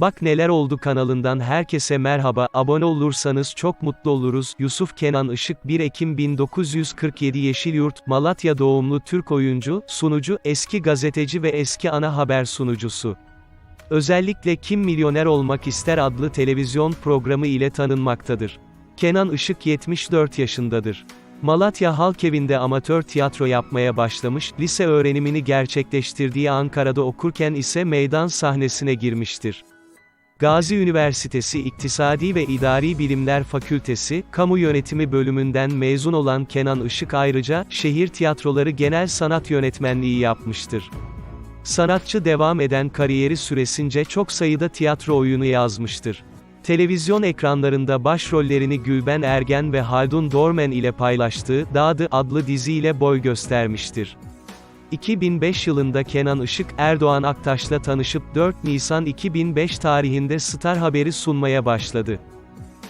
Bak Neler Oldu kanalından herkese merhaba, abone olursanız çok mutlu oluruz. Yusuf Kenan Işık 1 Ekim 1947 Yeşilyurt, Malatya doğumlu Türk oyuncu, sunucu, eski gazeteci ve eski ana haber sunucusu. Özellikle Kim Milyoner Olmak İster adlı televizyon programı ile tanınmaktadır. Kenan Işık 74 yaşındadır. Malatya Halkevinde amatör tiyatro yapmaya başlamış, lise öğrenimini gerçekleştirdiği Ankara'da okurken ise meydan sahnesine girmiştir. Gazi Üniversitesi İktisadi ve İdari Bilimler Fakültesi, Kamu Yönetimi bölümünden mezun olan Kenan Işık ayrıca, şehir tiyatroları genel sanat yönetmenliği yapmıştır. Sanatçı devam eden kariyeri süresince çok sayıda tiyatro oyunu yazmıştır. Televizyon ekranlarında başrollerini Gülben Ergen ve Haldun Dormen ile paylaştığı Dağdı adlı diziyle boy göstermiştir. 2005 yılında Kenan Işık, Erdoğan Aktaş'la tanışıp 4 Nisan 2005 tarihinde Star Haber'i sunmaya başladı.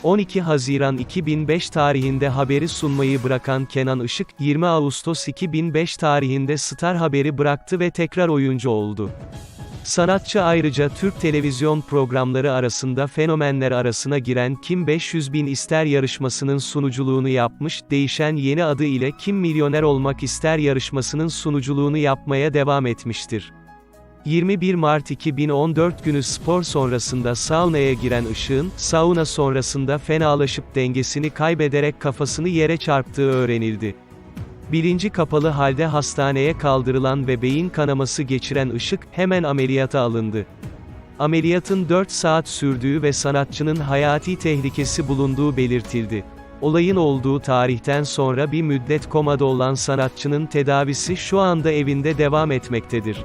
12 Haziran 2005 tarihinde haberi sunmayı bırakan Kenan Işık, 20 Ağustos 2005 tarihinde Star Haber'i bıraktı ve tekrar oyuncu oldu. Sanatçı ayrıca Türk televizyon programları arasında fenomenler arasına giren Kim 500 bin ister yarışmasının sunuculuğunu yapmış, değişen yeni adı ile Kim Milyoner Olmak İster yarışmasının sunuculuğunu yapmaya devam etmiştir. 21 Mart 2014 günü spor sonrasında saunaya giren Işık'ın, sauna sonrasında fenalaşıp dengesini kaybederek kafasını yere çarptığı öğrenildi. Bilinci kapalı halde hastaneye kaldırılan ve beyin kanaması geçiren Işık, hemen ameliyata alındı. Ameliyatın 4 saat sürdüğü ve sanatçının hayati tehlikesi bulunduğu belirtildi. Olayın olduğu tarihten sonra bir müddet komada olan sanatçının tedavisi şu anda evinde devam etmektedir.